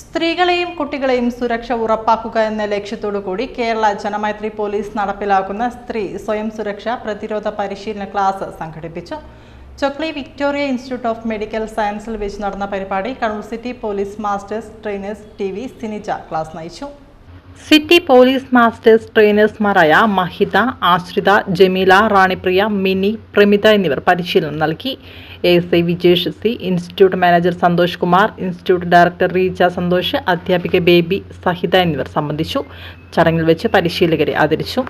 സ്ത്രീകളെയും കുട്ടികളെയും സുരക്ഷ ഉറപ്പാക്കുക എന്ന ലക്ഷ്യത്തോടു കൂടി കേരള ജനമൈത്രി പോലീസ് നടപ്പിലാക്കുന്ന സ്ത്രീ സ്വയം സുരക്ഷ പ്രതിരോധ പരിശീലന ക്ലാസ് സംഘടിപ്പിച്ചു. Chokli Victoria Institute of Medical സയൻസിൽ വെച്ച് നടന്ന പരിപാടി Kannur city police masters trainers T V Sinija class നയിച്ചു. സിറ്റി പോലീസ് മാസ്റ്റേഴ്സ് ട്രെയിനേഴ്സ്മാരായ മഹിത ആശ്രിത ജമീല റാണിപ്രിയ മിനി പ്രമിത എന്നിവർ പരിശീലനം നൽകി. S I Vijesh C institute manager Santhosh Kumar institute director Reeja Santhosh അധ്യാപിക ബേബി സഹിത എന്നിവർ സംബന്ധിച്ചു. ചടങ്ങിൽ വെച്ച് പരിശീലകരെ ആദരിച്ചു.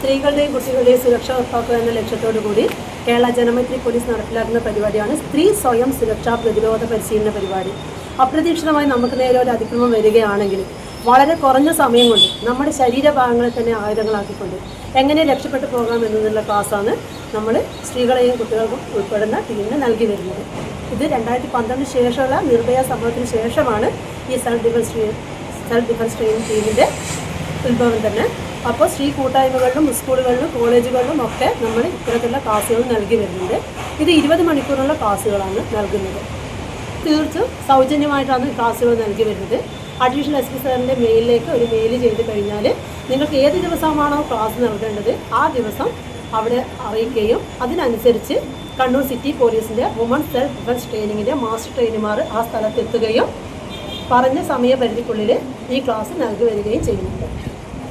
സ്ത്രീകളുടെയും കുട്ടികളുടെയും സുരക്ഷ ഉറപ്പാക്കുക എന്ന ലക്ഷ്യത്തോടു കൂടി കേരള ജനമൈത്രി പോലീസ് നടപ്പിലാക്കുന്ന പരിപാടിയാണ് സ്ത്രീ സ്വയം സുരക്ഷാ പ്രതിരോധ പരിശീലന പരിപാടി. അപ്രതീക്ഷിതമായി നമുക്ക് നേരെ ഒരു അതിക്രമം വരികയാണെങ്കിൽ വളരെ കുറഞ്ഞ സമയം കൊണ്ട് നമ്മുടെ ശരീരഭാഗങ്ങളെ തന്നെ ആയുധങ്ങളാക്കിക്കൊണ്ട് എങ്ങനെ രക്ഷപ്പെട്ടു പോകാം എന്നതിനുള്ള ക്ലാസ്സാണ് നമ്മൾ സ്ത്രീകളെയും കുട്ടികൾക്കും ഉൾപ്പെടുന്ന ടീമിന് നൽകി വരുന്നത്. ഇത് രണ്ടായിരത്തി പന്ത്രണ്ടിന് ശേഷമുള്ള നിർഭയ സംഭവത്തിന് ശേഷമാണ് ഈ self defence self defence training ടീമിന്റെ ഉത്ഭവം തന്നെ. അപ്പോൾ സ്ത്രീ കൂട്ടായ്മകളിലും സ്കൂളുകളിലും കോളേജുകളിലും ഒക്കെ നമ്മൾ ഇത്തരത്തിലുള്ള ക്ലാസ്സുകൾ നൽകി വരുന്നുണ്ട്. ഇത് ഇരുപത് മണിക്കൂറുള്ള ക്ലാസ്സുകളാണ് നൽകുന്നത്. തീർത്തും സൗജന്യമായിട്ടാണ് ക്ലാസ്സുകൾ നൽകി വരുന്നത്. അഡീഷണൽ എസ് പി സാറിന്റെ മെയിലിലേക്ക് ഒരു മെയിൽ ചെയ്ത് കഴിഞ്ഞാൽ നിങ്ങൾക്ക് ഏത് ദിവസമാണോ ക്ലാസ് നൽകേണ്ടത് ആ ദിവസം അവിടെ അറിയിക്കുകയും അതിനനുസരിച്ച് കണ്ണൂർ സിറ്റി പോലീസിന്റെ വുമൺ സെൽഫ് ഡിഫൻസ് ട്രെയിനിങ്ങിന്റെ മാസ്റ്റർ ട്രെയിനിമാർ ആ സ്ഥലത്തെത്തുകയും പറഞ്ഞ സമയപരിധിക്കുള്ളിൽ ഈ ക്ലാസ് നൽകി വരികയും ചെയ്യുന്നുണ്ട്.